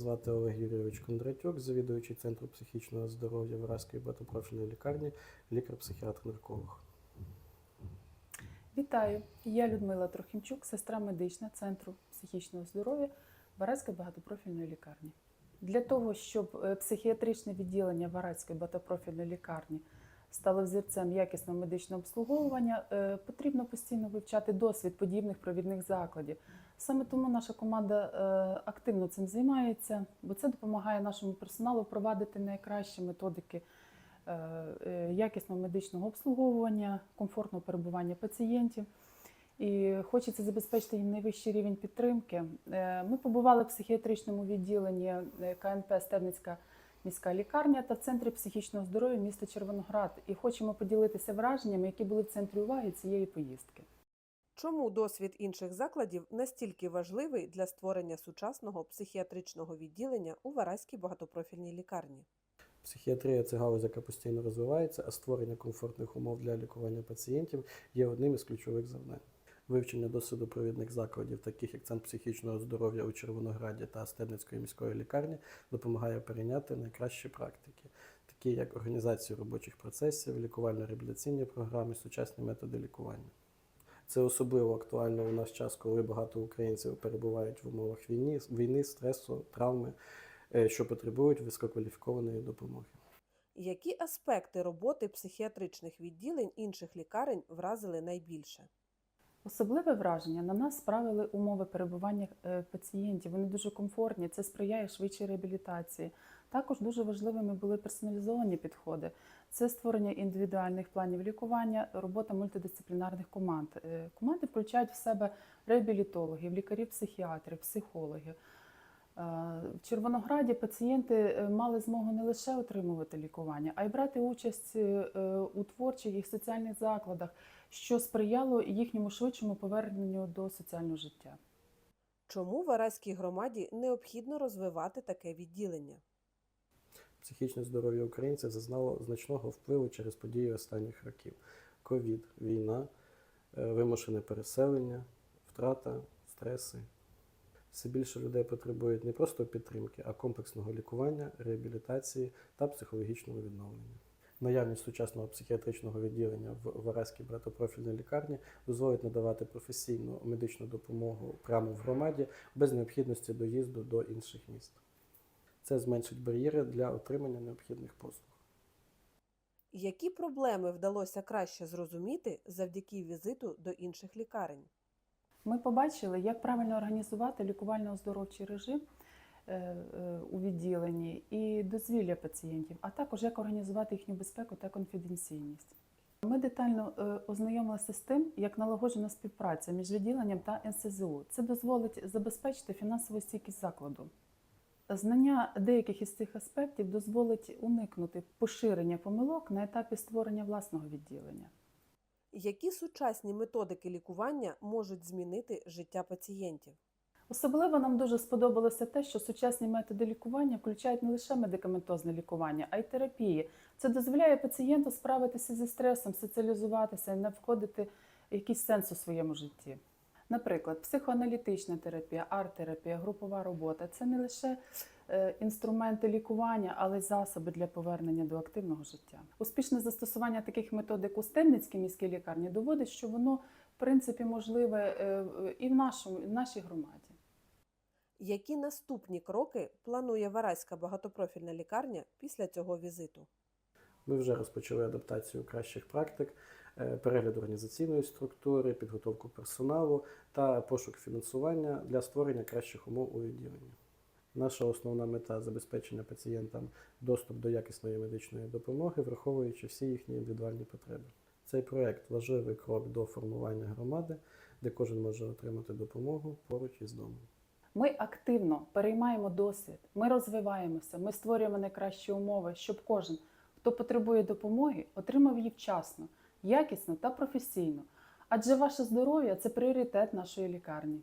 звати Олег Юрійович Кондратюк, завідуючий Центру психічного здоров'я Вараської багатопрофільної лікарні, лікар-психіатр-нарколог. Вітаю! Я Людмила Трохимчук, сестра медична Центру психічного здоров'я Вараської багатопрофільної лікарні. Для того, щоб е, психіатричне відділення Вараської багатопрофільної лікарні стало взірцем якісного медичного обслуговування, е, потрібно постійно вивчати досвід подібних провідних закладів. Саме тому наша команда е, активно цим займається, бо це допомагає нашому персоналу впровадити найкращі методики е, е, якісного медичного обслуговування, комфортного перебування пацієнтів. І хочеться забезпечити їм найвищий рівень підтримки. Ми побували в психіатричному відділенні КНП Стебницька міська лікарня та в центрі психічного здоров'я міста Червоноград і хочемо поділитися враженнями, які були в центрі уваги цієї поїздки. Чому досвід інших закладів настільки важливий для створення сучасного психіатричного відділення у Вараській багатопрофільній лікарні? Психіатрія це галузь, яка постійно розвивається, а створення комфортних умов для лікування пацієнтів є одним із ключових завдань. Вивчення досвіду провідних закладів, таких як Центр психічного здоров'я у Червонограді та Стебницької міської лікарні, допомагає перейняти найкращі практики, такі як організацію робочих процесів, лікувально-реабілітаційні програми, сучасні методи лікування. Це особливо актуально у наш час, коли багато українців перебувають в умовах війни, війни стресу, травми, е, що потребують висококваліфікованої допомоги. Які аспекти роботи психіатричних відділень інших лікарень вразили найбільше? Особливе враження на нас справили умови перебування е, пацієнтів. Вони дуже комфортні, це сприяє швидшій реабілітації. Також дуже важливими були персоналізовані підходи. Це створення індивідуальних планів лікування, робота мультидисциплінарних команд. Е, Команди включають в себе реабілітологів, лікарів-психіатрів, психологів. Е, В Червонограді пацієнти е, мали змогу не лише отримувати лікування, а й брати участь у творчих і соціальних закладах, що сприяло їхньому швидшому поверненню до соціального життя. Чому Вараській громаді необхідно розвивати таке відділення? Психічне здоров'я українців зазнало значного впливу через події останніх років: ковід, війна, е, вимушене переселення, втрата, стреси. Все більше людей потребують не просто підтримки, а комплексного лікування, реабілітації та психологічного відновлення. Наявність сучасного психіатричного відділення в Вараській братопрофільній лікарні дозволить надавати професійну медичну допомогу прямо в громаді без необхідності доїзду до інших міст. Це зменшить бар'єри для отримання необхідних послуг. Які проблеми вдалося краще зрозуміти завдяки візиту до інших лікарень? Ми побачили, як правильно організувати лікувально-оздоровчий режим е, е, у відділенні і дозвілля пацієнтів, а також як організувати їхню безпеку та конфіденційність. Ми детально е, ознайомилися з тим, як налагоджена співпраця між відділенням та НСЗУ. Це дозволить забезпечити фінансову стійкість закладу. Знання деяких із цих аспектів дозволить уникнути поширення помилок на етапі створення власного відділення. Які сучасні методики лікування можуть змінити життя пацієнтів? Особливо нам дуже сподобалося те, що сучасні методи лікування включають не лише медикаментозне лікування, а й терапії. Це дозволяє пацієнту справитися зі стресом, соціалізуватися і не входити в якийсь сенс у своєму житті. Наприклад, психоаналітична терапія, арт-терапія, групова робота це не лише е, інструменти лікування, але й засоби для повернення до активного життя. Успішне застосування таких методик у Стемницькій міській лікарні доводить, що воно в принципі можливе е, і в нашому і в нашій громаді. Які наступні кроки планує Вараська багатопрофільна лікарня після цього візиту? Ми вже розпочали адаптацію кращих практик, е, перегляд організаційної структури, підготовку персоналу та пошук фінансування для створення кращих умов у відділенні. Наша основна мета забезпечення пацієнтам доступ до якісної медичної допомоги, враховуючи всі їхні індивідуальні потреби. Цей проект важливий крок до формування громади, де кожен може отримати допомогу поруч із домом. Ми активно переймаємо досвід, ми розвиваємося, ми створюємо найкращі умови, щоб кожен, хто потребує допомоги, отримав її вчасно, якісно та професійно. Адже ваше здоров'я це пріоритет нашої лікарні.